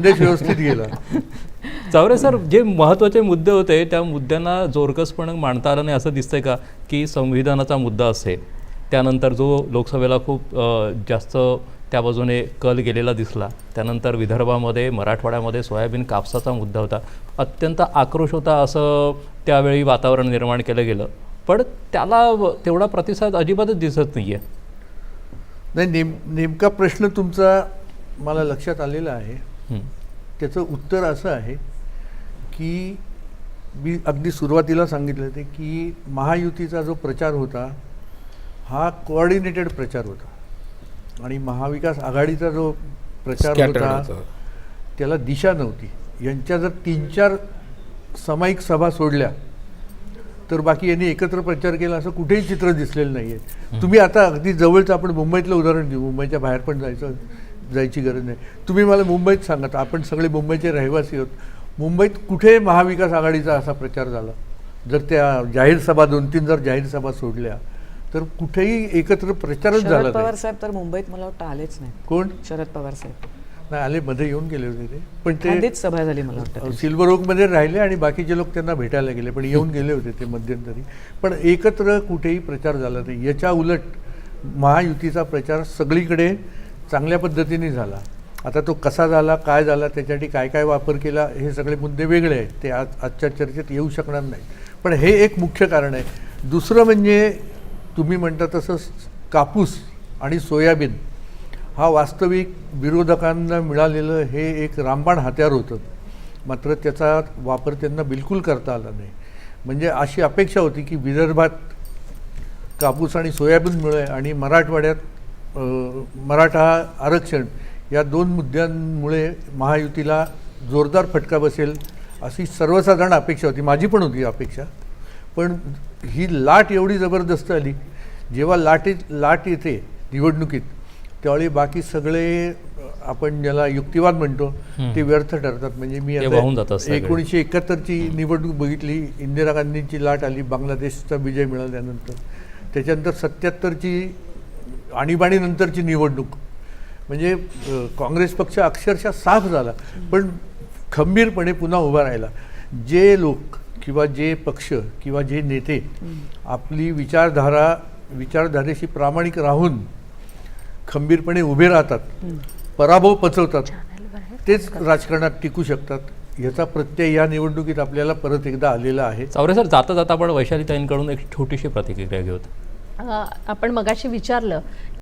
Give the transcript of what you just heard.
संदेश व्यवस्थित गेला. चावरे सर जे महत्त्वाचे मुद्दे होते त्या मुद्द्यांना जोरकसपणे मांडता आलं नाही असं दिसतंय का की संविधानाचा मुद्दा असेल. त्यानंतर जो लोकसभेला खूप जास्त त्या बाजूने कल गेलेला दिसला त्यानंतर विदर्भामध्ये मराठवाड्यामध्ये सोयाबीन कापसाचा मुद्दा होता. अत्यंत आक्रोश होता असं त्यावेळी वातावरण निर्माण केलं गेलं. पण त्याला तेवढा प्रतिसाद अजिबातच दिसत नाही आहे नाही नेम नेमका प्रश्न तुमचा मला लक्षात आलेला आहे. त्याचं उत्तर असं आहे की मी अगदी सुरुवातीला सांगितलं ते की महायुतीचा जो प्रचार होता हा कोऑर्डिनेटेड प्रचार होता. आणि महाविकास आघाडीचा जो प्रचार होता. त्याला दिशा नव्हती. यांच्या जर तीन चार सामायिक सभा सोडल्या तर बाकी यांनी एकत्र प्रचार केला असं कुठेही चित्र दिसलेलं नाही आहे तुम्ही आता अगदी जवळचं आपण मुंबईतलं उदाहरण घेऊ मुंबईच्या बाहेर पण जायचं. जायची गरज नाही. तुम्ही मला मुंबईत सांगत आपण सगळे मुंबईचे रहिवासी आहोत. मुंबईत कुठे महाविकास आघाडीचा असा प्रचार झाला? जर त्या जाहीर सभा दोन तीन जर जाहीर सभा सोडल्या तर कुठेही एकत्र प्रचारच झाला पवार साहेब तर मुंबईत मला वाटतं आलेच नाही कोण? शरद पवार साहेब. नाही आले मध्ये येऊन गेले होते ते. पण ते सभा झाली मला वाटतं सिल्वर ओकमध्ये राहिले आणि बाकीचे लोक त्यांना भेटायला गेले पण येऊन गेले होते ते मध्यंतरी. पण एकत्र कुठेही प्रचार झाला नाही. याच्या उलट महायुतीचा प्रचार सगळीकडे चांगल्या पद्धतीने झाला. आता तो कसा झाला काय झाला त्याच्यासाठी काय काय वापर केला हे सगळे मुद्दे वेगळे आहेत. ते आज आजच्या चर्चेत येऊ शकणार नाही पण हे एक मुख्य कारण आहे. दुसरं म्हणजे तुम्ही म्हणता तसं कापूस आणि सोयाबीन हा वास्तविक विरोधकांना मिळालेलं हे एक रामबाण हत्यार होतं. मात्र त्याचा वापर त्यांना बिलकुल करता आला नाही. म्हणजे अशी अपेक्षा होती की विदर्भात कापूस आणि सोयाबीन मिळे आणि मराठवाड्यात मराठा आरक्षण या दोन मुद्द्यांमुळे महायुतीला जोरदार फटका बसेल अशी सर्वसाधारण अपेक्षा होती. माझी पण होती अपेक्षा. पण ही लाट एवढी जबरदस्त आली जेव्हा लाटे लाट येते निवडणुकीत त्यावेळी बाकी सगळे आपण ज्याला युक्तिवाद म्हणतो ते व्यर्थ ठरतात. म्हणजे मी. एकोणीसशे एकाहत्तरची निवडणूक बघितली इंदिरा गांधींची लाट आली बांगलादेशचा विजय मिळाल्यानंतर. त्याच्यानंतर सत्याहत्तरची आणीबाणीनंतरची निवडणूक. म्हणजे काँग्रेस पक्ष अक्षरशः साफ झाला. पण खंबीरपणे पुन्हा उभा राहिला. जे लोक किंवा जे पक्ष किंवा जे नेते आपली विचारधारा विचारधारेशी प्रामाणिक राहून खंबीरपणे उभे राहतात पराभव पचवतात तेच राजकारणात टिकू शकतात याचा प्रत्यय या निवडणुकीत आपल्याला परत एकदा आलेला आहे. चावरे सर जाता जाता आपण वैशालीताईंकडून एक छोटीशी प्रतिक्रिया घेऊत. आपण मगाशी विचारलं